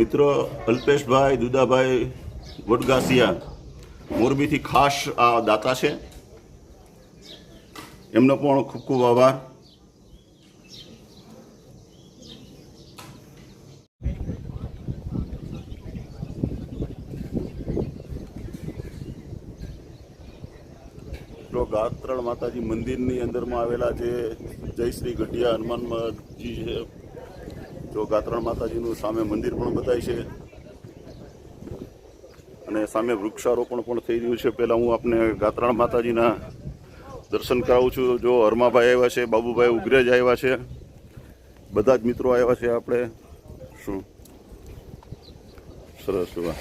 મિત્રો અલ્પેશભાઈ, દુદાભાઈ, વડગાસિયા, મોરબીથી ખાસ આ દાતા છે. એમનો પણ ખૂબ ખૂબ આભાર. તો ગાત્રણ માતાજી મંદિરની અંદરમાં આવેલા જે જય શ્રી ગઢિયા હનુમાનજી જો ગાત્રણ માતાજીનું સામે મંદિર પણ બતાય છે. અને સામે વૃક્ષારોપણ પણ થઈ રહ્યું છે. પહેલાં હું આપને ગાત્રણ માતાજીના દર્શન કરાવું છું. જો હરમાભાઈ આવ્યા છે, બાબુભાઈ ઉગ્રેજ આવ્યા છે, બધા જ મિત્રો આવ્યા છે આપણે. શું? સરસ, વાહ.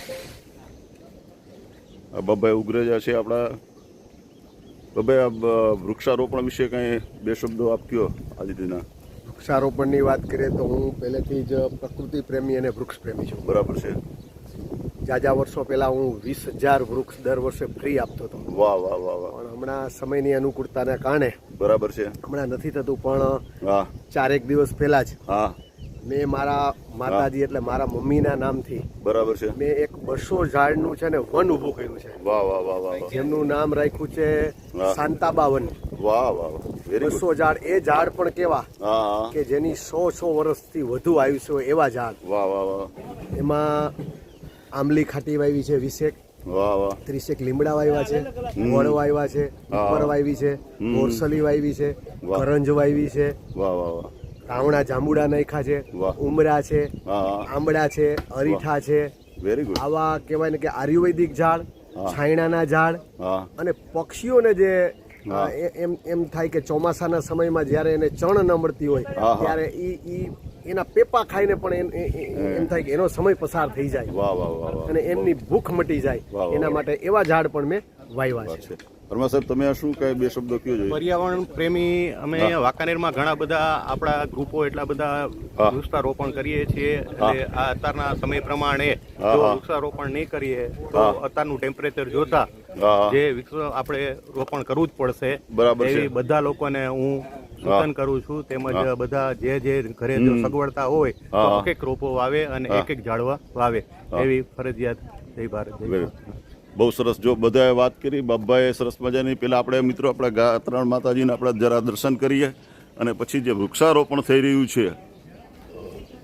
આ બાબાઈ ઉગ્રેજા છે આપણા. બાબાઈ આ વૃક્ષારોપણ વિશે કંઈ બે શબ્દો આપ કયો, આદિત્યના? વૃક્ષારોપણની વાત કરીએ તો હું પહેલેથી જ પ્રકૃતિ પ્રેમી અને વૃક્ષ પ્રેમી છું. બરાબર છે. જાજા વર્ષો પહેલાં હું વીસ હજાર વૃક્ષ દર વર્ષે ફ્રી આપતો હતો. વાહ વાહ વાહ વાહ. પણ હમણાં સમયની અનુકૂળતાને કારણે બરાબર છે. હમણાં નથી થતું પણ ચારેક દિવસ પહેલા જ હા. મેં મારા માતાજી એટલે મારા મમ્મીના નામથી બરાબર છે. મેં એક બસો ઝાડનું છે ને વન ઊભું કર્યું છે. વાહ વાહ વાહ વાહ જેમનું નામ રાખ્યું છે. શાંતાબા વન વાહ વાહ. બસો ઝાડ એ ઝાડ પણ કેવા કે જેની સો સો વર્ષથી વધુ આયુષ્ય હોય એવા ઝાડ વાહ વાહ વાહ. એમાં આંબલી ખાટી વાવી છે વીસેક. વાહ વાહ. ત્રીસેક લીમડા વાવ્યા છે વડ વાવ્યા છે ઉપર વાવી છે મોરસલી વાવી છે. કરંજ વાવી છે. વાહ વાહ વાહ. કાવણા જાંબુડા નાખ્યા છે ઉમરા છે આંબળા છે અરીઠા છે. વેરી ગુડ આવા કહેવાય ને કે આયુર્વેદિક ઝાડ છાયણાના ઝાડ અને પક્ષીઓને જે એમ એમ થાય કે ચોમાસાના સમયમાં જ્યારે એને ચણ ન મળતી હોય. ત્યારે ઈ ઈ એના પેપા ખાઈને પણ એમ- એ- એ- એમ થાય કે એનો સમય પસાર થઈ જાય. વાહ વાહ વાહ વાહ. અને એમની ભૂખ મટી જાય. એના માટે એવા ઝાડ પણ મેં વાવ્યા છે. પરમા સાહેબ તમે આ શું કહે બે શબ્દો કયો જોઈએ? પર્યાવરણ પ્રેમી અમે. વાંકાનેરમાં ઘણા બધા આપણા ગ્રુપો એટલા બધા વૃક્ષારોપણ કરીએ છીએ. અને એટલે આ અત્યારના સમય પ્રમાણે જો વૃક્ષારોપણ નહીં કરીએ તો અત્યારનું ટેમ્પરેચર જોતા. જે વૃક્ષ આપણે રોપણ કરવું જ પડશે બરાબર એવી બધા લોકોને હું સૂચન કરું છું તેમજ બધા જે જે ઘરે જો સગવડતા હોય તો. એક એક રોપો વાવે અને. એક એક ઝાડવા વાવે. એવી ફરજિયાત જય ભારત જય બહુ સરસ. જો બધાએ વાત કરી બાબાએ સરસ મજાની. પેલા આપણે મિત્રો આપણે ગાત્રણ માતાજીને આપણે જરા દર્શન કરીએ અને પછી જે વૃક્ષારોપણ થઈ રહ્યું છે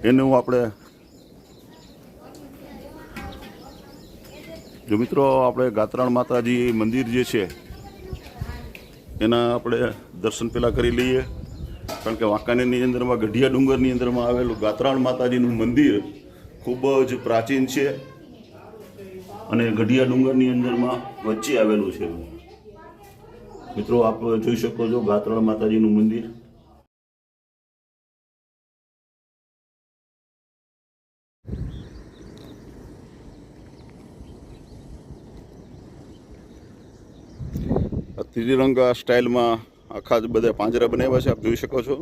એનું આપણે જો મિત્રો, આપણે ગાત્રાણ માતાજી મંદિર જે છે, એના આપણે દર્શન પેલા કરી લઈએ. કારણ કે વાંકાનેરની અંદરમાં, ગઢિયા ડુંગરની અંદરમાં આવેલું ગાત્રાણ માતાજીનું મંદિર ખૂબ જ પ્રાચીન છે અને ગઢિયા ડુંગરની અંદરમાં વચ્ચે આવેલું છે. મિત્રો, આપ જોઈ શકો છો ગાત્રાણ માતાજીનું મંદિર. ત્રિરંગા સ્ટાઇલમાં આખા જ બધા પાંજરા બનાવ્યા છે, આપ જોઈ શકો છો.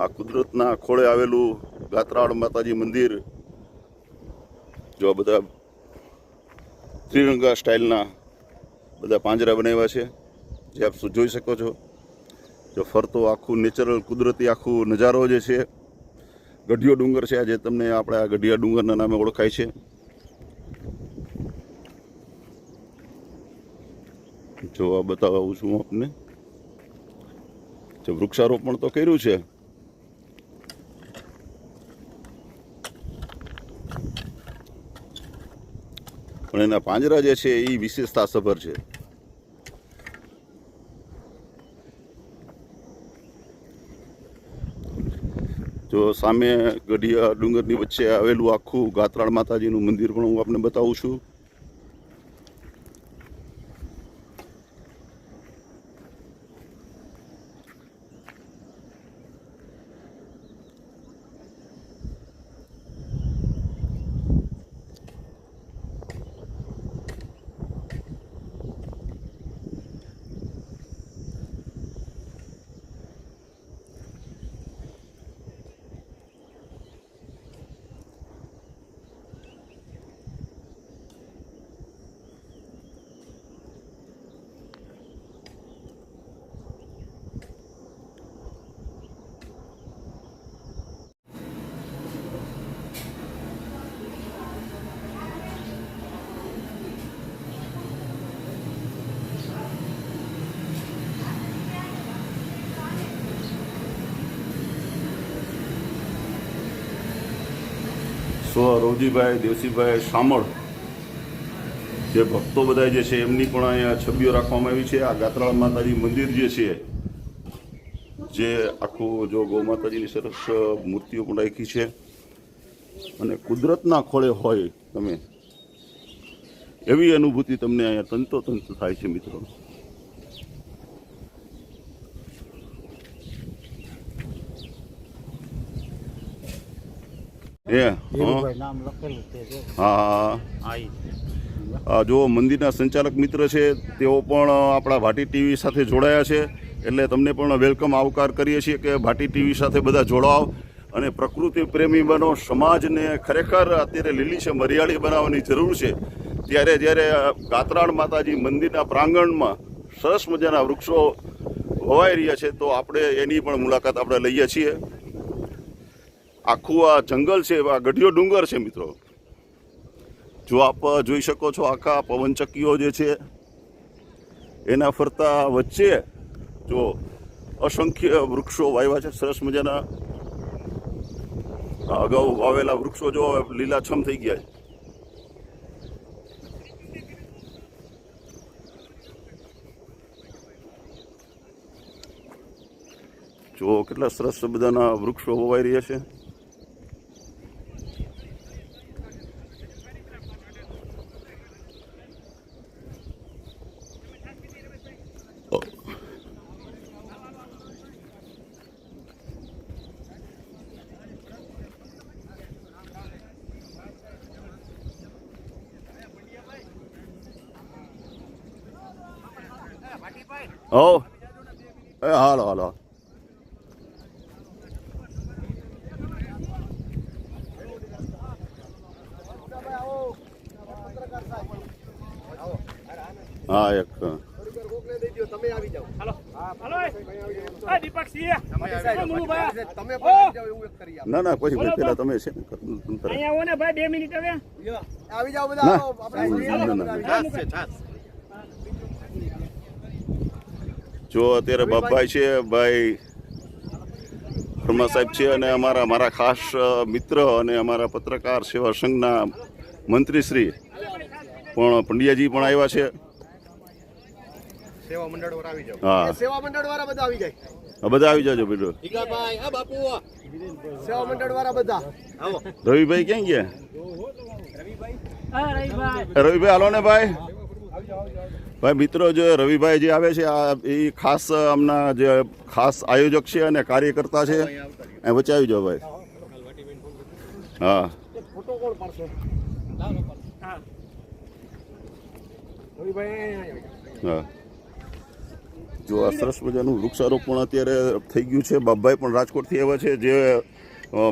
આ કુદરતના ખોળે આવેલું ગાત્રાળ માતાજી મંદિર, જો બધા ત્રિરંગા સ્ટાઇલના બધા પાંજરા બનાવ્યા છે. જે આપ જોઈ શકો છો. જો ફરતો આખું નેચરલ કુદરતી આખું નજારો જે છે, ગઢિયો ડુંગર છે આ જે તમને આપણે આ ગઢિયા ડુંગરના નામે ઓળખાય છે. જો આ બતાવું છું આપને. જો વૃક્ષારોપણ તો કર્યું છે. પણ એના પાંજરા જે છે એ વિશેષતા સભર છે. જો સામે ગઢિયા ડુંગરની વચ્ચે આવેલું આખું ગાત્રાળ માતાજીનું મંદિર પણ હું આપને બતાવું છું. સ્વ રવજીભાઈ દેવસીભાઈ શામળ, જે ભક્તો બધા જે છે, એમની પણ અહીંયા છબીઓ રાખવામાં આવી છે. આ ગાત્રાળ માતાજી મંદિર જે છે, જે આખું જો ગૌ માતાજીની સરસ મૂર્તિઓ પણ રાખી છે. અને કુદરતના ખોળે હોય તમે, એવી અનુભૂતિ તમને અહીંયા તંતો તંત થાય છે મિત્રો. એ નામ લખેલું જો. હા જો મંદિરના સંચાલક મિત્ર છે તેઓ પણ આપણા ભાટી ટીવી સાથે જોડાયા છે એટલે તમને પણ વેલકમ આવકાર કરીએ છીએ કે ભાટી ટીવી સાથે બધા જોડાવ અને પ્રકૃતિ પ્રેમી બનો સમાજને ખરેખર અત્યારે લીલી છે મરિયાળી બનાવવાની જરૂર છે. ત્યારે જ્યારે ગાત્રાળ માતાજી મંદિરના પ્રાંગણમાં સરસ મજાના વૃક્ષો વવાઈ રહ્યા છે તો આપણે એની પણ મુલાકાત આપણે લઈએ છીએ. આખું આ જંગલ છે, આ ગઢિયો ડુંગર છે મિત્રો. જો આપ જોઈ શકો છો આખા પવનચક્કીઓ જે છે, એના ફરતા વચ્ચે જો અસંખ્ય વૃક્ષો વાવ્યા છે, સરસ મજાના. અગાઉ વાવેલા વૃક્ષો જો લીલાછમ થઈ ગયા છે. જો કેટલા સરસ બધાના વૃક્ષો વવાઈ રહ્યા છે. હો એ હાલો હાલો હા એક. ના ના પછી પેલા તમે છે ને ભાઈ બે મિનિટ હવે આવી જાઓ બધા ના. આવો, આપણે ના, જોઈએ ના, બધા ના. આવી જાઓ. જો અત્યારે બાપભાઈ છે ભાઈ શર્મા સાહેબ છે અને અમારા મારા ખાસ મિત્ર અને અમારા પત્રકાર સેવા સંઘના મંત્રીશ્રી પણ પંડ્યાજી પણ આવ્યા છે. સેવા મંડળ વાળા આવી જાઓ. હા. એ સેવા મંડળ વાળા બધા આવી જાય. આ જાજો બેટો સેવા મંડળ વાળા બધા. રવિભાઈ ક્યાં ગયા? રવિભાઈ. રવિભાઈ હાલો ને ભાઈ. ભાઈ, મિત્રો, જે રવિભાઈ જે આવે છે, આ એ ખાસ હમણાં જે ખાસ આયોજક છે અને કાર્યકર્તા છે, એ વચ્ચે આવી જાઓ ભાઈ. હા. હા. જો આ સરસ મજાનું વૃક્ષારોપણ અત્યારે થઈ ગયું છે, બાપભાઈ પણ રાજકોટથી આવ્યા છે, જે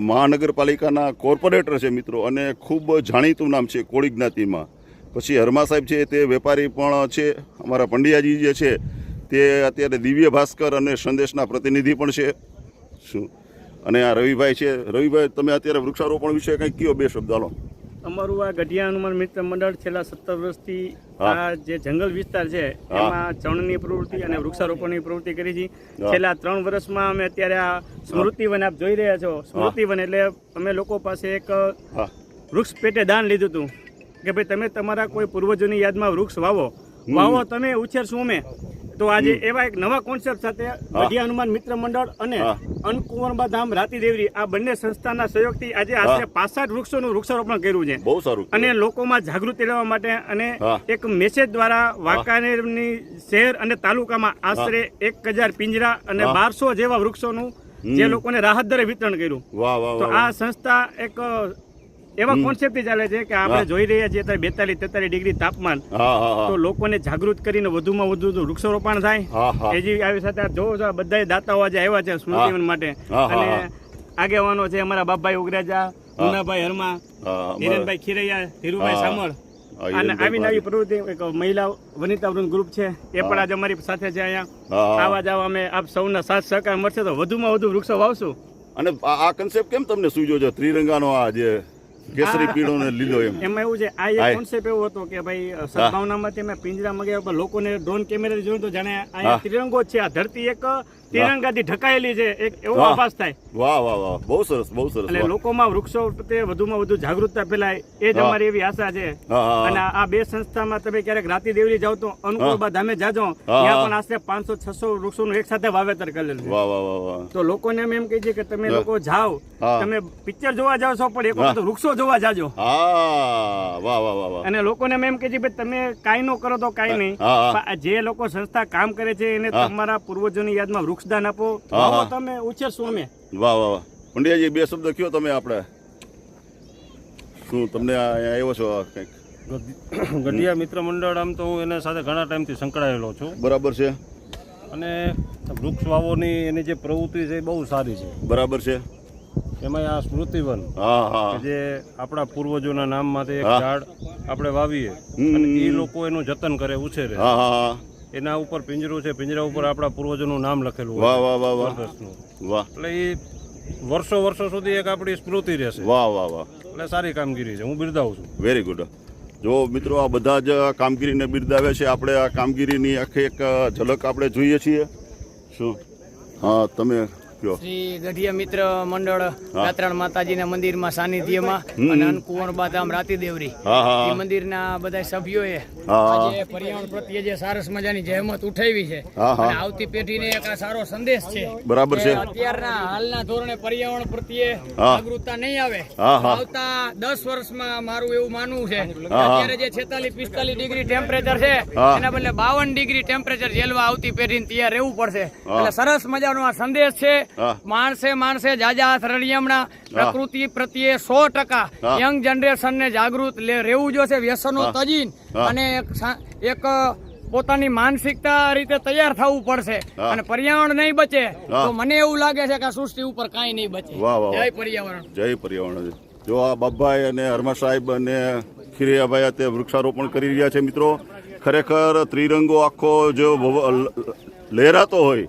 મહાનગરપાલિકાના કોર્પોરેટર છે, મિત્રો, અને ખૂબ જાણીતું નામ છે, કોળી જ્ઞાતિમાં. પછી હરમા સાહેબ છે તે વેપારી પણ છે અમારા પંડ્યાજી જે છે તે અત્યારે દિવ્ય ભાસ્કર અને સંદેશના પ્રતિનિધિ પણ છે. શું? અને આ રવિભાઈ છે. રવિભાઈ તમે અત્યારે વૃક્ષારોપણ વિશે કંઈક કયો બે શબ્દ હાલો. અમારું આ ગઢિયા હનુમાન મિત્ર મંડળ છેલ્લા સત્તર વર્ષથી આ જે જંગલ વિસ્તાર છે એમાં ચણની પ્રવૃત્તિ અને વૃક્ષારોપણની પ્રવૃત્તિ કરી છે. છેલ્લા ત્રણ વર્ષમાં અમે અત્યારે આ સ્મૃતિવન આપ જોઈ રહ્યા છો. સ્મૃતિવન એટલે અમે લોકો પાસે એક વૃક્ષ પેટે દાન લીધું હતું. કે ભાઈ તમે તમારા કોઈ પૂર્વજોની યાદમાં વૃક્ષ વાવો. વાવો તમે ઉછેરશું અમે. તો આજે એવા એક નવા કોન્સેપ્ટ સાથે ગઢિયા હનુમાન મિત્ર મંડળ અને. અન્નકુંવરબા ધામ રાતી દેવરી આ બંને સંસ્થાના સહયોગથી આજે આશરે પાસઠ વૃક્ષોનું વૃક્ષારોપણ કર્યું છે. બહુ સારું અને લોકોમાં જાગૃતિ લેવા માટે અને એક મેસેજ દ્વારા વાંકાનેરની શહેર અને તાલુકામાં આશરે એક હજાર પિંજરા અને બારસો જેવા વૃક્ષોનું જે લોકોને રાહત દરે વિતરણ કર્યું. તો આ સંસ્થા એક એવા કોન્સેપ્ટ ચાલે છે કે આપણે જોઈ રહ્યા છીએ અત્યારે બેતાલીસ તેતાલીસ ડિગ્રી તાપમાન. તો લોકોને જાગૃત કરીને વધુમાં વધુ વૃક્ષારોપણ થાય. હા હા. એ જે આવી સાથે જોવો છો બધા દાતાઓ આજે આવ્યા છે સ્મૃતિવન માટે. અને આગેવાનો છે અમારા બાપભાઈ ઉગરેજા ઉનાભાઈ હરમા હા હિરેનભાઈ ખીરૈયા ધીરુભાઈ. સામળ. અને આવી નવી પ્રવૃત્તિ એક મહિલા વનિતા વૃંદ ગ્રુપ છે. એ પણ આજે અમારી સાથે છે અહીંયા. આવા જવા અમે આપ સૌના સાથ સહકાર મળશે તો વધુમાં વધુ વૃક્ષો વાવશું. અને આ કન્સેપ્ટ કેમ તમને સૂજો છે? ત્રિરંગાનો આ જે કેસરી પીળો ને લીલો એમ. એમાં એવું છે આ એક કોન્સેપ્ટ એવો હતો કે ભાઈ સદભાવનામાંથી અમે પિંજરા મગાવ્યા પણ લોકોને ડ્રોન કેમેરા જોયું તો જાણે આ ત્રિરંગો છે. આ ધરતી એક તિરંગાથી ઢકાયેલી છે. એક એવો આભાસ થાય. વાહ વાહ વાહ. બહુ સરસ બહુ સરસ. એટલે. લોકોમાં વૃક્ષો પ્રત્યે વધુમાં વધુ જાગૃતતા ફેલાય એ જ અમારી એવી આશા છે. અને આ બે સંસ્થામાં તમે ક્યારેક રાતી દેવરી જાવ તો અનુકૂળબા ધામે જાજો. ત્યાં પણ આશરે પાંચસો છસો વૃક્ષોનું એક સાથે વાવેતર કરેલું વાહ વાહ વાહ તો લોકોને અમે એમ કહીએ કે તમે લોકો જાઓ. તમે પિક્ચર જોવા જાવ છો પણ એક વખત વૃક્ષો જોવા જાજો. હા વાહ વાહ વાહ વાહ. અને લોકોને એમ કે છે તમે કાંઈ નો કરો તો કાંઈ નહીં. જે લોકો સંસ્થા કામ કરે છે એને તમારા પૂર્વજોની યાદમાં વૃક્ષદાન આપો. તમે ઉછેરશો અમે વાહ વાહ વાહ. પંડ્યાજી બે શબ્દ કયો તમે આપણે? શું તમને અહીંયા આવ્યો છો કંઈક? ગઢિયા મિત્ર મંડળ આમ તો હું એના સાથે ઘણા ટાઈમથી સંકળાયેલો છું. બરાબર છે. અને વૃક્ષ વાવોની એની જે પ્રવૃત્તિ છે એ બહુ સારી છે. બરાબર છે. એમાં આ સ્મૃતિવન જે આપણા પૂર્વજોના નામમાંથી એક ઝાડ આપણે વાવીએ અને એ લોકો એનું જતન કરે ઉછેરે. એના ઉપર પિંજરું છે પિંજરા ઉપર આપણા પૂર્વજોનું નામ લખેલું વાહ વાહ વાહ વાહ. વાહ. એટલે એ વર્ષો વર્ષો સુધી એક આપણી સ્મૃતિ રહેશે. વાહ વાહ વાહ. એટલે સારી કામગીરી છે. હું બિરદાવું છું. વેરી ગુડ જો મિત્રો આ બધા જ કામગીરીને બિરદાવે છે આપણે આ કામગીરીની આખી એક ઝલક આપણે જોઈએ છીએ. શું? હા તમે શ્રી ગઢિયા મિત્ર મંડળ ગાત્રાણ માતાજીના મંદિરમાં સાનિધ્યમાં અને અન્નકુંવર બાધામ રાતીદેવરી. એ મંદિરના બધા સભ્યોએ. આજે પર્યાવરણ પ્રત્યે જે સારસ મજાની જહેમત ઉઠાવી છે. અને આવતી પેઢીને એક આ સારો સંદેશ છે બરાબર છે. અત્યારના હાલના ધોરણે પર્યાવરણ પ્રત્યે જાગૃતતા નહીં આવે. આવતા દસ વર્ષમાં મારું એવું માનવું છે. અત્યારે જે છેતાલીસ પિસ્તાલીસ ડિગ્રી ટેમ્પરેચર છે એના બદલે બાવન ડિગ્રી ટેમ્પરેચર ઝેલવા આવતી પેઢીને તૈયાર રહેવું પડશે. એટલે સરસ મજાનો આ સંદેશ છે. માણસે માણસે જાજા હાથ રળિયામણા પ્રકૃતિ પ્રત્યે સો ટકા યંગ જનરેશન ને જાગૃત રહેવું જોશે વ્યસનો. તજીન અને એક પોતાની માનસિકતા રીતે તૈયાર થવું પડશે અને પર્યાવરણ નહીં બચે તો મને એવું લાગે છે કે સૃષ્ટિ ઉપર કાંઈ નહીં બચે. જય પર્યાવરણ. જય પર્યાવરણ. જો આ બાબાઈ અને હરમા સાહેબ અને ખીરિયાભાઈ તે વૃક્ષારોપણ કરી રહ્યા છે મિત્રો ખરેખર ત્રિરંગો આખો જો લહેરાતો હોય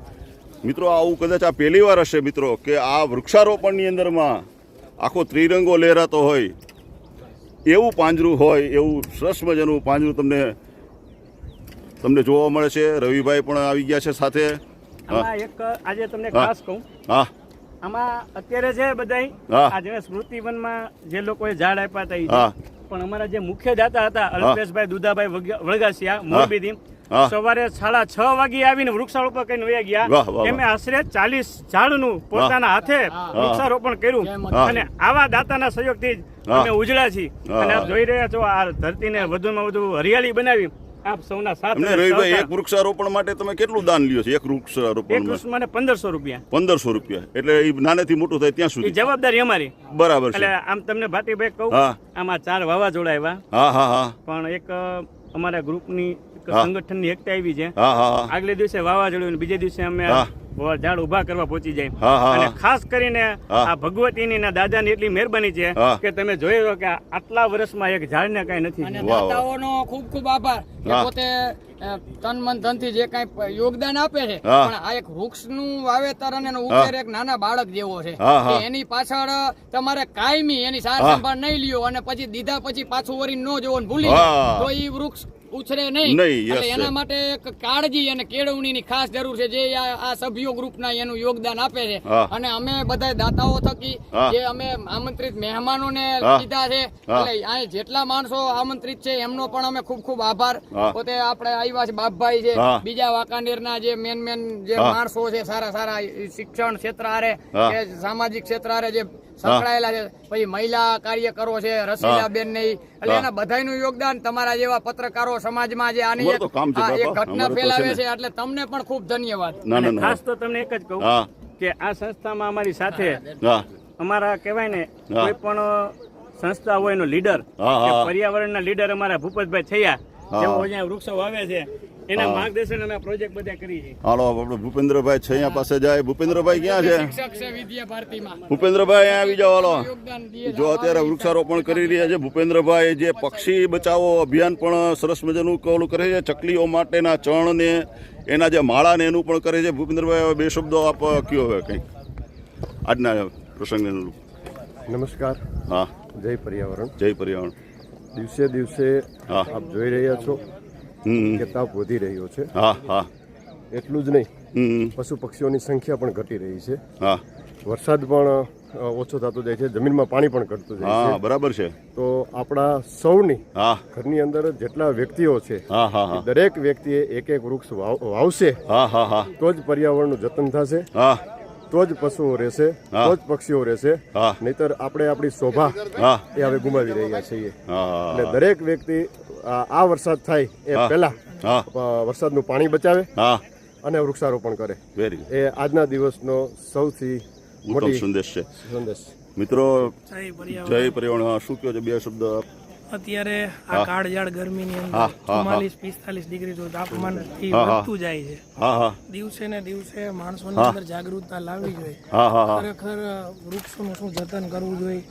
મિત્રો આવું કદાચ આ પહેલી વાર હશે મિત્રો કે આ વૃક્ષારોપણની અંદરમાં આખો ત્રિરંગો લહેરાતો હોય એવું પાંજરું હોય એવું સરસ મજાનું પાંજરું તમને તમને જોવા મળે છે. રવિભાઈ પણ આવી ગયા છે સાથે. આમાં એક આજે તમને ખાસ કહું. હા. આમાં અત્યારે છે બધા આજે સ્મૃતિવનમાં જે લોકોએ ઝાડ આપ્યા હતા. પણ અમારા જે મુખ્ય દાતા હતા અલ્પેશભાઈ દુધાભાઈ વળગાસિયા મોરબીથી. સવારે સાડા છ વાગે આવીને વૃક્ષારોપણ કરીને વયા ગયા. એમે આશરે ચાલીસ ઝાડનું પોતાના હાથે વૃક્ષારોપણ કર્યું. અને આવા દાતાના સહયોગથી જ અમે ઉજળા છીએ. અને આપ જોઈ રહ્યા છો આ ધરતીને વધુમાં વધુ હરિયાળી બનાવી. આપ સૌના સાથ રવિભાઈ એક વૃક્ષારોપણ માટે તમે કેટલું દાન લ્યો છો? એક એક વૃક્ષારોપણ વૃક્ષ મને પંદરસો રૂપિયા. પંદરસો રૂપિયા. એટલે એ નાનેથી મોટું થાય ત્યાં સુધી. જવાબદારી અમારી. બરાબર એટલે આમ તમને ભાટીભાઈ કહું આમાં ચાર વાવાઝોડા આવ્યા. હા હા હા. પણ એક અમારા ગ્રુપની એક. સંગઠનની એકતા આવી છે. આગલે દિવસે વાવાઝોડું બીજા દિવસે અમે ઝાડ ઊભા કરવા પહોંચી જાય. હા, હા, અને ખાસ કરીને આ ભગવતીની ના દાદાની એટલી મહેરબાની છે કે તમે જોઈ લો કે આટલા વર્ષમાં એક ઝાડને કઈ નથી. દાતાઓનો ખૂબ ખૂબ આભાર પોતે તન મન ધનથી જે કઈ યોગદાન આપે છે પણ આ એક વૃક્ષનું વાવેતર અને એનો એક નાના બાળક જેવો છે. એની પાછળ તમારે કાયમી એની સાર સંભાળ નહીં લ્યો અને પછી દીધા પછી પાછું વળી ન જોવો ભૂલી તો એ વૃક્ષ ઉછરે નહીં. એના માટે એક કાળજી અને કેળવણીની ખાસ જરૂર છે. જે આ આ સભ્યો ગ્રુપના એનું યોગદાન આપે છે. અને અમે બધા દાતાઓ થકી જે અમે આમંત્રિત મહેમાનોને લીધા છે. એટલે અહીં જેટલા માણસો આમંત્રિત છે એમનો પણ અમે ખૂબ ખૂબ આભાર. પોતે આપણે આવ્યા છે બાપભાઈ છે. બીજા વાંકાનેરના જે મેન મેન જે માણસો છે સારા સારા શિક્ષણ ક્ષેત્ર આરે સામાજિક ક્ષેત્ર આરે જે સંકળાયેલા છે. પછી મહિલા કાર્યકરો છે રસીલાબેન ને ઈ. એટલે. એના બધાયનું યોગદાન તમારા જેવા પત્રકારો સમાજમાં જે આની એક. ઘટના ફેલાવે છે એટલે તમને પણ ખૂબ ધન્યવાદ. ના ના ના. ખાસ તો તમને એક જ કહું કે આ સંસ્થામાં અમારી સાથે અમારા કહેવાય ને કોઈ પણ સંસ્થા હોય એનો લીડર પર્યાવરણના લીડર અમારા ભૂપતભાઈ થયા. અહીંયા વૃક્ષો વાવે છે એના માર્ગદર્શન અમે પ્રોજેક્ટ બધા કરી છે. હાલો આપણે ભૂપેન્દ્રભાઈ છૈયા પાસે જાય. ભૂપેન્દ્રભાઈ ક્યાં છે? શિક્ષક છે વિદ્યા ભારતીમાં. ભૂપેન્દ્રભાઈ અહીંયા આવી જાઓ હાલો. જો અત્યારે વૃક્ષારોપણ કરી રહ્યા છે ભૂપેન્દ્રભાઈ જે પક્ષી બચાવો અભિયાન પણ સરસ મજાનું ઓલું કરે છે ચકલીઓ માટેના ચણ ને એના જે માળા ને એનું પણ કરે છે. ભૂપેન્દ્રભાઈ હવે બે શબ્દો આપ કયો હવે કંઈક? આજના પ્રસંગને નમસ્કાર. હા. જય પર્યાવરણ. જય પર્યાવરણ. દિવસે દિવસે હા. આપ જોઈ રહ્યા છો કે તાપ વધી રહ્યો છે. હા હા. એટલું જ નહીં. પશુ પક્ષીઓની સંખ્યા પણ ઘટી રહી છે. હા. વરસાદ પણ ઓછો થતો જાય છે. જમીનમાં પાણી પણ ઘટતું જાય હા છે. બરાબર છે. તો આપણા સૌની હા. ઘરની અંદર જેટલા વ્યક્તિઓ છે હા હા હા. દરેક વ્યક્તિએ એક એક વૃક્ષ વાવ- વાવશે. હા હા હા. તો જ પર્યાવરણનું જતન થશે. હા. તો જ પશુઓ રહેશે. તો જ પક્ષીઓ રહેશે. હા. નહીતર આપણે આપણી શોભા હા. એ હવે ગુમાવી રહ્યા છીએ. એટલે દરેક વ્યક્તિ આ વરસાદ થાય એ. પહેલા હા. વરસાદનું પાણી બચાવે હા. અને વૃક્ષારોપણ કરે. વેરી એ આજના દિવસનો સૌથી મોટો સંદેશ છે. સંદેશ. મિત્રો જય પર્યાવરણ જય પર્યાવરણ. હા, શું કહો છો? બે શબ્દ અત્યારે આ કાળઝાળ ગરમીની ની અંદર. ચુમ્માલીસ પિસ્તાલીસ ડિગ્રી જો હા. વધતું જાય છે. દિવસે ને દિવસે માણસોની ની અંદર જાગૃતતા લાવવી જોઈએ. ખરેખર વૃક્ષો નું વૃક્ષોનું શું જતન કરવું જોઈએ?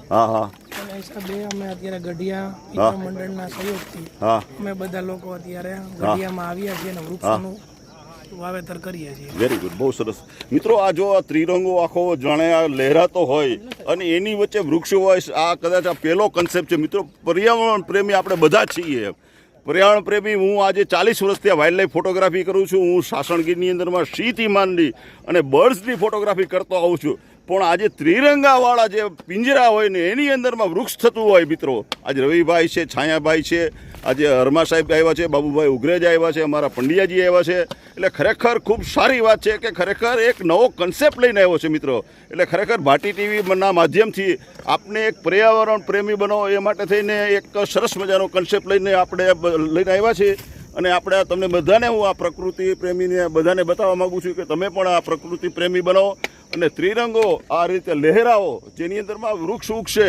એના હિસાબે અમે અત્યારે ગઢિયા મિત્ર મંડળના સહયોગથી અમે બધા લોકો અત્યારે ગઢિયામાં આવ્યા છીએ અને વૃક્ષોનું વાવેતર કરીએ છીએ. વેરી ગુડ બહુ સરસ. મિત્રો, આ જો આ ત્રિરંગો આખો જાણે આ લહેરાતો હોય અને એની વચ્ચે વૃક્ષો હોય, આ કદાચ આ પહેલો કન્સેપ્ટ છે. મિત્રો, પર્યાવરણ પ્રેમી આપણે બધા છીએ પર્યાવરણ પ્રેમી હું આજે ચાલીસ વર્ષથી આ ફોટોગ્રાફી કરું છું. હું સાસણગીરની અંદરમાં સિંહથી માંડી અને બર્ડ્સની ફોટોગ્રાફી કરતો આવું છું. પણ આજે ત્રિરંગાવાળા જે પિંજરા હોય ને, એની અંદરમાં વૃક્ષ થતું હોય, મિત્રો. આજે રવિભાઈ છે, છાયાભાઈ છે આજે હરમા સાહેબ આવ્યા છે, બાબુભાઈ ઉગ્રેજ આવ્યા છે, અમારા પંડ્યાજી આવ્યા છે. એટલે ખરેખર ખૂબ સારી વાત છે કે ખરેખર એક નવો કન્સેપ્ટ લઈને આવ્યો છે મિત્રો. એટલે ખરેખર ભાટી ટીવીના માધ્યમથી આપને એક પર્યાવરણ પ્રેમી બનો એ માટે થઈને એક સરસ મજાનો કન્સેપ્ટ લઈને આપણે લઈને આવ્યા છીએ અને આપણે તમને બધાને હું આ પ્રકૃતિ પ્રેમીને બધાને બતાવવા માગું છું કે તમે પણ આ પ્રકૃતિ પ્રેમી બનો. અને ત્રિરંગો આ રીતે લહેરાવો, જેની અંદરમાં વૃક્ષ ઉગશે.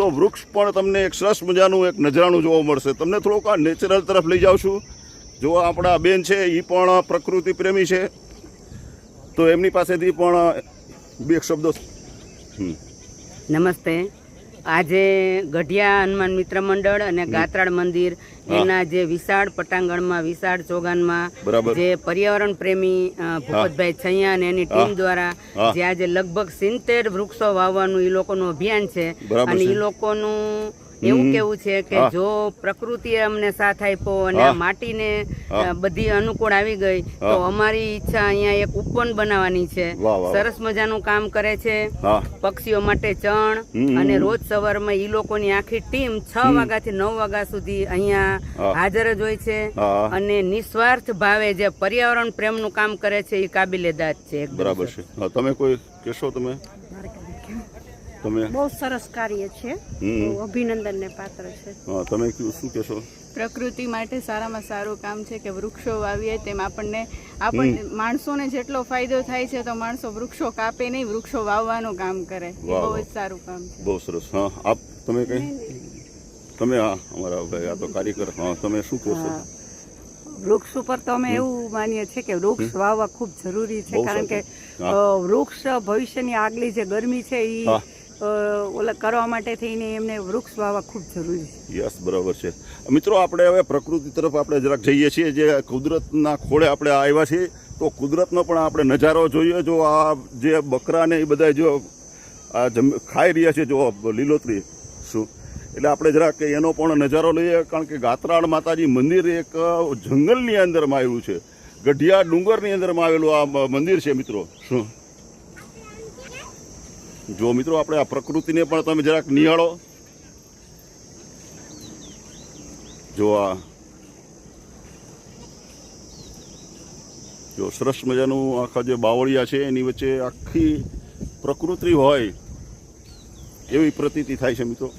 તો વૃક્ષ પણ તમને એક સરસ મજાનું એક નજરાણું જોવા મળશે. તમને થોડુંક આ નેચરલ તરફ લઈ જાઉં છું. જો આપણા બેન છે એ પણ પ્રકૃતિ પ્રેમી છે. તો એમની પાસેથી પણ બે શબ્દો. નમસ્તે. આજે ગઢિયા હનુમાન મિત્ર મંડળ અને ગાત્રાળ મંદિર એના જે વિશાળ પટાંગણમાં વિશાળ ચોગાનમાં જે પર્યાવરણ પ્રેમી ભૂપતભાઈ છૈયા અને એની ટીમ દ્વારા જે આજે લગભગ સિત્તેર વૃક્ષો વાવવાનું એ લોકોનું અભિયાન છે. અને એ લોકોનું એવું કેવું છે કે જો પ્રકૃતિ અમને સાથ આપ્યો અને માટીને બધી અનુકૂળ આવી ગઈ તો અમારી ઈચ્છા અહીંયા એક ઉપવન બનાવવાની છે. સરસ મજાનું કામ કરે છે. પક્ષીઓ માટે ચણ અને રોજ સવારમાં ઈ લોકોની આખી ટીમ છ વાગ્યાથી નવ વાગ્યા સુધી અહીંયા હાજર જ હોય છે. અને નિસ્વાર્થ ભાવે જે પર્યાવરણ પ્રેમનું કામ કરે છે એ કાબિલેદાદ છે. બરાબર છે. તમે કોઈ કહેશો તમે? તમે? બહુ સરસ કાર્ય છે. અભિનંદન ને અભિનંદનને પાત્ર છે. તમે શું કહેશો? પ્રકૃતિ માટે સારામાં સારું કામ છે કે વૃક્ષો વાવીએ તેમ આપણને આપણને માણસોને જેટલો ફાયદો થાય છે તો માણસો વૃક્ષો કાપે નહીં વૃક્ષો વાવવાનું કામ કરે. બહુ જ સારું કામ છે. બહુ સરસ. હા આપ તમે કઈ? તમે હા અમારા ભાઈ આ તો કાર્યકર હા તમે શું કહેશો વૃક્ષ ઉપર તો અમે એવું માનીએ છીએ કે વૃક્ષ વાવવા ખૂબ જરૂરી છે કારણ કે વૃક્ષ ભવિષ્યની આગલી જે ગરમી છે એ. ઓલા કરવા માટે થઈને એમને વૃક્ષ વાવવા ખૂબ જરૂરી છે. યસ, બરાબર છે. મિત્રો, આપણે હવે પ્રકૃતિ તરફ આપણે જરાક જઈએ છીએ. જે કુદરતના ખોળે આપણે આવ્યા છીએ, તો કુદરતનો પણ આપણે નજારો જોઈએ. જો આ જે બકરાને એ બધા જો આ જમ, ખાઈ રહ્યા છે, જો લીલોતરી. શું? એટલે આપણે જરાક એનો પણ નજારો લઈએ. કારણ કે ગાત્રાળ માતાજી મંદિર એક જંગલની અંદરમાં આવ્યું છે. ગઢિયા ડુંગરની અંદરમાં આવેલું આ મંદિર છે, મિત્રો. શું? જો મિત્રો, આપણે આ પ્રકૃતિને પણ તમે જરાક નિહાળો. જો આ જો સરસ મજાનું આખા જે બાવળિયા છે, એની વચ્ચે આખી પ્રકૃતિ હોય, એવી પ્રતીતિ થાય છે મિત્રો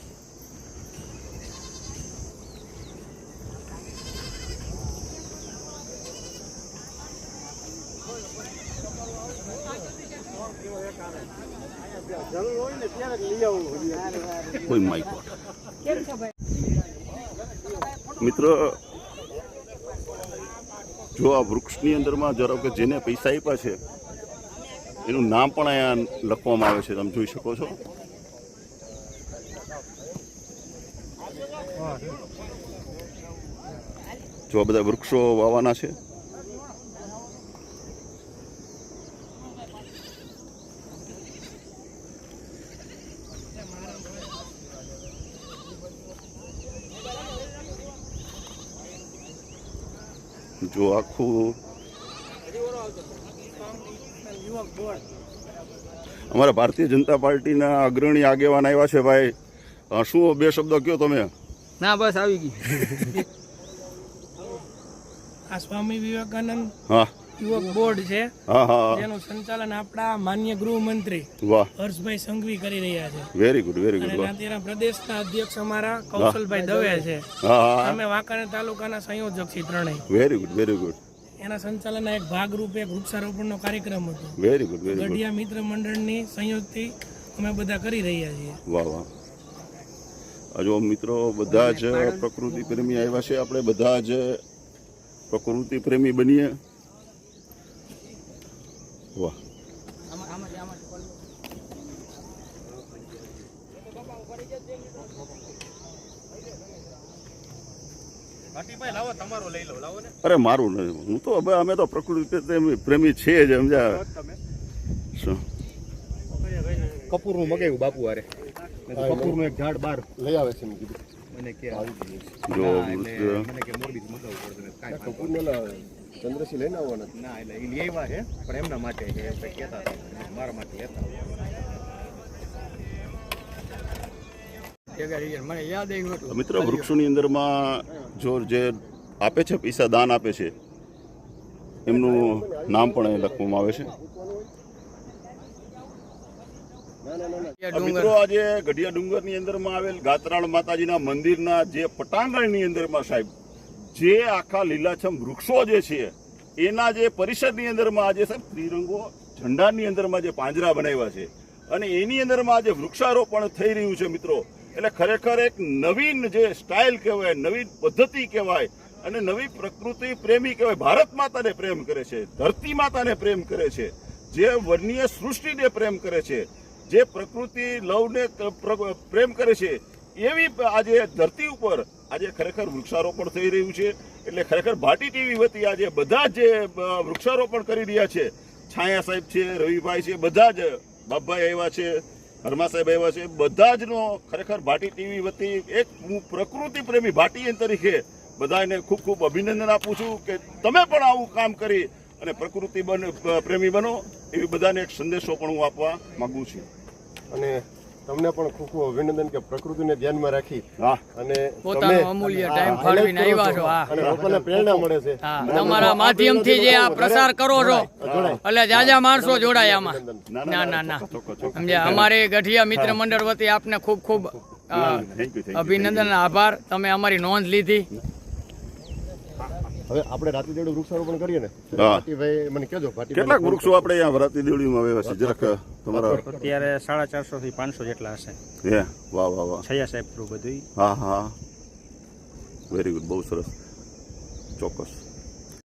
કોઈ માઇક મિત્ર, જો આ વૃક્ષની અંદરમાં ધારો કે જેને પૈસા આપ્યા છે, એનું નામ પણ અહીંયા લખવામાં આવે છે, તમે જોઈ શકો છો. જો બધા વૃક્ષો વાવવાના છે. આખું અમારા ભારતીય જનતા પાર્ટીના અગ્રણી આગેવાન આવ્યા છે ભાઈ. શું બે શબ્દો કયો તમે? ના બસ આવી ગઈ. આ સ્વામી વિવેકાનંદ હા. યુવક બોર્ડ છે. જેનું સંચાલન આપણા માન્ય ગૃહમંત્રી હર્ષભાઈ સંઘવી કરી રહ્યા છે. વેરી ગુડ વેરી ગુડ વાહ. પ્રદેશના અધ્યક્ષ અમારા કૌશલભાઈ દવે છે. અમે વાંકાનેર તાલુકાના સંયોજક છીએ ત્રણેય. વેરી ગુડ વેરી ગુડ એના સંચાલનના એક ભાગરૂપે વૃક્ષારોપણ વૃક્ષારોપણનો કાર્યક્રમ હતો. Very good very good Gadhiya મિત્ર મંડળની સંયોગથી અમે બધા કરી રહ્યા છીએ. વાહ વાહ. આ મિત્રો બધા જ પ્રકૃતિ પ્રેમી આવ્યા છે. આપણે બધા જ પ્રકૃતિ પ્રેમી બનીએ. વાહ. અરે મારું નહીં. હું તો હવે અમે તો પ્રકૃતિ પ્રેમી છે છીએ જ સમજ્યા શું? કપૂરનું મગાવ્યું બાપુ હારે. કપૂરનું એક ઝાડ બાર લઈ આવે છે કીધું. મને કે જો મને કે મોરબીથી મગાવવું પડશે મેં કાંઈ વાંધો કપૂરને ઓલા ચંદ્રસિંહ લઈને આવવાના ના એટલે એ લઈ આવ્યા છે પણ એમના માટે છે કહેતા હતા. મારા માટે હતું. મિત્રો વૃક્ષોની અંદરમાં જો જે આપે છે પૈસા દાન આપે છે એમનું નામ પણ લખવામાં આવે છે. મિત્રો આજે ગઢિયા ડુંગરની અંદરમાં આવેલ ગાતરાણ માતાજીના મંદિરના જે પટાંગણની અંદરમાં સાહેબ જે આખા લીલાછમ વૃક્ષો જે છે, એના જે પરિષદની અંદરમાં આજે સાહેબ ત્રિરંગો ઝંડાની અંદરમાં જે પાંજરા બનાવ્યા છે અને એની અંદરમાં આજે વૃક્ષારોપણ થઈ રહ્યું છે મિત્રો. એટલે ખરેખર એક નવીન જે સ્ટાઇલ કહેવાય નવીન પદ્ધતિ કહેવાય અને નવી પ્રકૃતિ પ્રેમી કહેવાય. ભારત માતાને પ્રેમ કરે છે, ધરતી માતાને પ્રેમ કરે છે, જે વન્ય સૃષ્ટિને પ્રેમ કરે છે, જે પ્રકૃતિ લવને પ્રેમ કરે છે, એવી આજે ધરતી ઉપર આજે ખરેખર વૃક્ષારોપણ થઈ રહ્યું છે. એટલે ખરેખર ભાટી ટીવી વતી આજે બધા જ વૃક્ષારોપણ કરી રહ્યા છે. છાયા સાહેબ છે, રવિભાઈ છે, બધા જ બાપભાઈ આવ્યા છે, હરમા સાહેબ આવ્યા છે, બધા જ નો ખરેખર ભાટી ટીવી વતી એક હું પ્રકૃતિ પ્રેમી ભાટીયન તરીકે બધાને ખૂબ ખૂબ અભિનંદન આપું છું કે તમે પણ આવું કામ કરી અને પ્રકૃતિ બન પ્રેમી બનો એવી બધાને એક સંદેશો પણ હું આપવા માંગુ છું. અને તમને પણ ખૂબ ખૂબ અભિનંદન કે પ્રકૃતિને ધ્યાનમાં રાખી અને પોતાનો તમે અમૂલ્ય ટાઈમ ફાળવીને આવ્યા છો. અને લોકોને પ્રેરણા મળે છે. તમારા માધ્યમથી જે આ પ્રસાર કરો છો. એટલે જાજા માણસો જોડાય આમાં. ના ના ના. સમજ્યા? અમારે ગઢિયા મિત્ર મંડળ વતી આપને ખૂબ ખૂબ અભિનંદન આભાર. તમે અમારી નોંધ લીધી. હવે આપણે રાત્રિ દેવડી વૃક્ષારોપણ કરીએ ને હા. ભાટીભાઈ મને કહેજો કેટલાક વૃક્ષો આપણે અહીંયા રાતી દેવડીમાં આવ્યા છે? જરાક તમારા અત્યારે સાડા ચારસો થી પાંચસો જેટલા હશે. હે વાહ વાહ વાહ. છયા સાહેબ થ્રુ બધું હા હા. વેરી ગુડ બહુ સરસ. ચોક્કસ.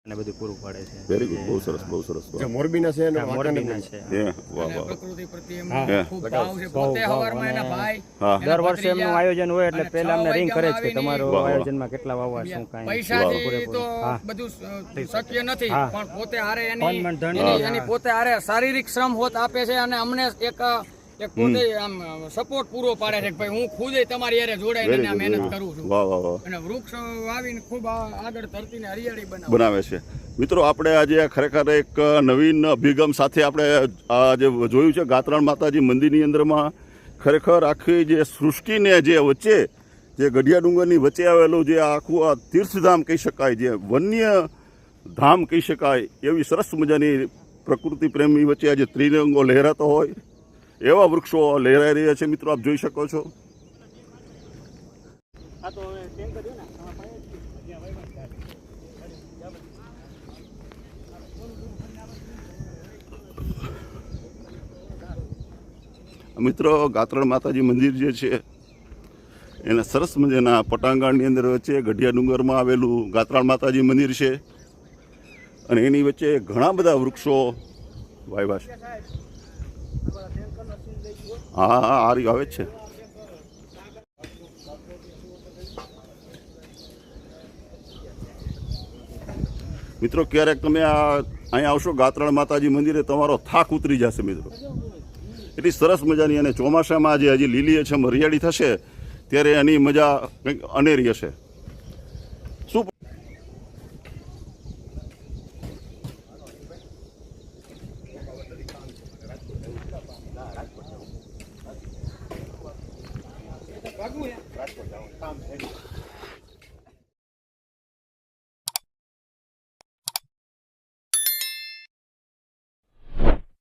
અને બધું પૂરું પાડે છે. વેરી ગુડ બહુ સરસ બહુ સરસ. જે મોરબીના છે અને મોરબીના છે. હે વાહ વાહ. પ્રકૃતિ પ્રત્યે એમનો ખૂબ ભાવ છે. પોતે હવારમાં એના ભાઈ દર વર્ષે એમનું આયોજન હોય એટલે પહેલા અમને રિંગ કરે છે. કે તમારું. આયોજનમાં કેટલા વાવવા શું કાઈ. પૈસાથી તો બધું શક્ય નથી પણ પોતે હારે એની એની- પોતે હારે શારીરિક શ્રમ હોત આપે છે અને અમને એક એક પોતે આમ સપોર્ટ પૂરો પાડે છે કે ભાઈ હું ખુદે તમારી યારે જોડાઈને આ મહેનત કરું છું. વાહ વાહ વાહ. અને વૃક્ષ વાવીને ખૂબ આગળ ધરતીને હરિયાળી બનાવું. બનાવે છે. મિત્રો આપણે આજે ખરેખર એક નવીન અભિગમ સાથે આપણે આ જે જોયું છે ગાત્રણ માતાજી મંદિરની અંદરમાં ખરેખર આખી જે સૃષ્ટિને જે વચ્ચે જે ગઢિયા ડુંગરની વચ્ચે આવેલું જે આખું આ તીર્થધામ કહી શકાય જે વન્ય ધામ કહી શકાય એવી સરસ મજાની પ્રકૃતિ પ્રેમી વચ્ચે આજે ત્રિરંગો લહેરાતો હોય. એવા વૃક્ષો લહેરાઈ રહ્યા છે મિત્રો, આપ જોઈ શકો છો. મિત્રો, ગાત્રણ માતાજી મંદિર જે છે, એના સરસ મજાના પટાંગણની અંદર વચ્ચે ગઢિયા ડુંગરમાં આવેલું ગાત્રાળ માતાજી મંદિર છે. અને એની વચ્ચે ઘણા બધા વૃક્ષો વાવ્યા છે. હા હા આ આવે જ છે. મિત્રો, ક્યારેક તમે આ અહીંયા આવશો ગાત્રણ માતાજી મંદિરે, તમારો થાક ઉતરી જશે, મિત્રો. એટલી સરસ મજાની અને ચોમાસામાં જે હજી લીલી છે હરિયાળી થશે, ત્યારે એની મજા કંઈક અનેરી હશે.